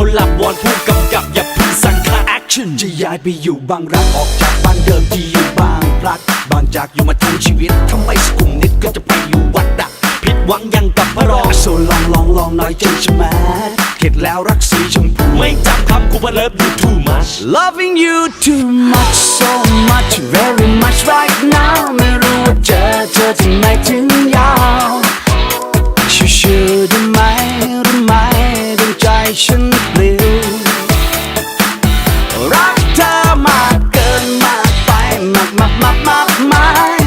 เขาหลับวอนผู้กำกับอย่าเพึ่งสั่งค่าแอคชั่นจะย้ายไปอยู่บางรักออกจากบ้านเดิมที่อยู่บางพลัด บางจากอยู่มาทั้งชีวิตทำไมสกุมนิดก็จะไปอยู่วัดอะผิดหวังยังกับพระรองโซลองลองลองหน่อยใจชะมัดเข็ดแล้วรักสีชมพูไม่จำคำกูเพราะเลิฟ you too much Loving you too much so much very much right now ไม่รู้ว่าเจอเธอที่ไหนถึงยาวชิว my, my, my.